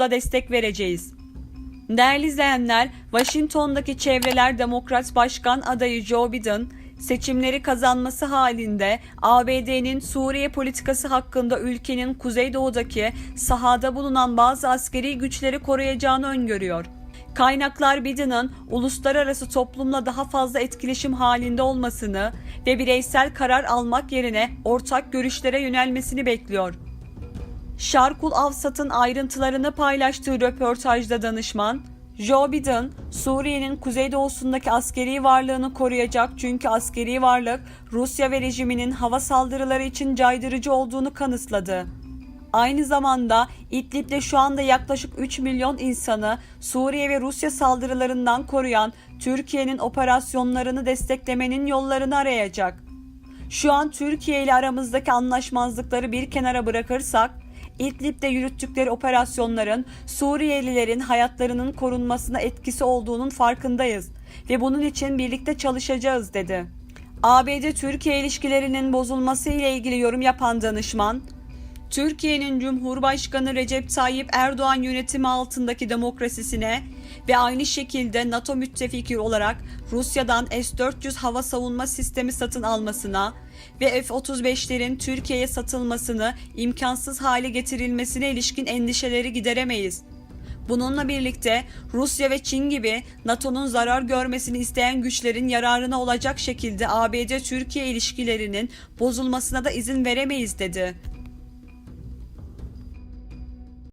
da destek vereceğiz. Değerli izleyenler, Washington'daki çevreler Demokrat Başkan adayı Joe Biden, seçimleri kazanması halinde ABD'nin Suriye politikası hakkında ülkenin kuzeydoğudaki sahada bulunan bazı askeri güçleri koruyacağını öngörüyor. Kaynaklar Biden'ın uluslararası toplumla daha fazla etkileşim halinde olmasını ve bireysel karar almak yerine ortak görüşlere yönelmesini bekliyor. Şarkul Avsat'ın ayrıntılarını paylaştığı röportajda danışman, Joe Biden, Suriye'nin kuzeydoğusundaki askeri varlığını koruyacak çünkü askeri varlık Rusya ve rejiminin hava saldırıları için caydırıcı olduğunu kanıtladı. Aynı zamanda İdlib'de şu anda yaklaşık 3 milyon insanı Suriye ve Rusya saldırılarından koruyan Türkiye'nin operasyonlarını desteklemenin yollarını arayacak. Şu an Türkiye ile aramızdaki anlaşmazlıkları bir kenara bırakırsak, İdlib'de yürüttükleri operasyonların Suriyelilerin hayatlarının korunmasına etkisi olduğunun farkındayız ve bunun için birlikte çalışacağız dedi. ABD-Türkiye ilişkilerinin bozulması ile ilgili yorum yapan danışman, Türkiye'nin Cumhurbaşkanı Recep Tayyip Erdoğan yönetimi altındaki demokrasisine ve aynı şekilde NATO müttefiki olarak Rusya'dan S-400 hava savunma sistemi satın almasına ve F-35'lerin Türkiye'ye satılmasını imkansız hale getirilmesine ilişkin endişeleri gideremeyiz. Bununla birlikte Rusya ve Çin gibi NATO'nun zarar görmesini isteyen güçlerin yararına olacak şekilde ABD-Türkiye ilişkilerinin bozulmasına da izin veremeyiz dedi.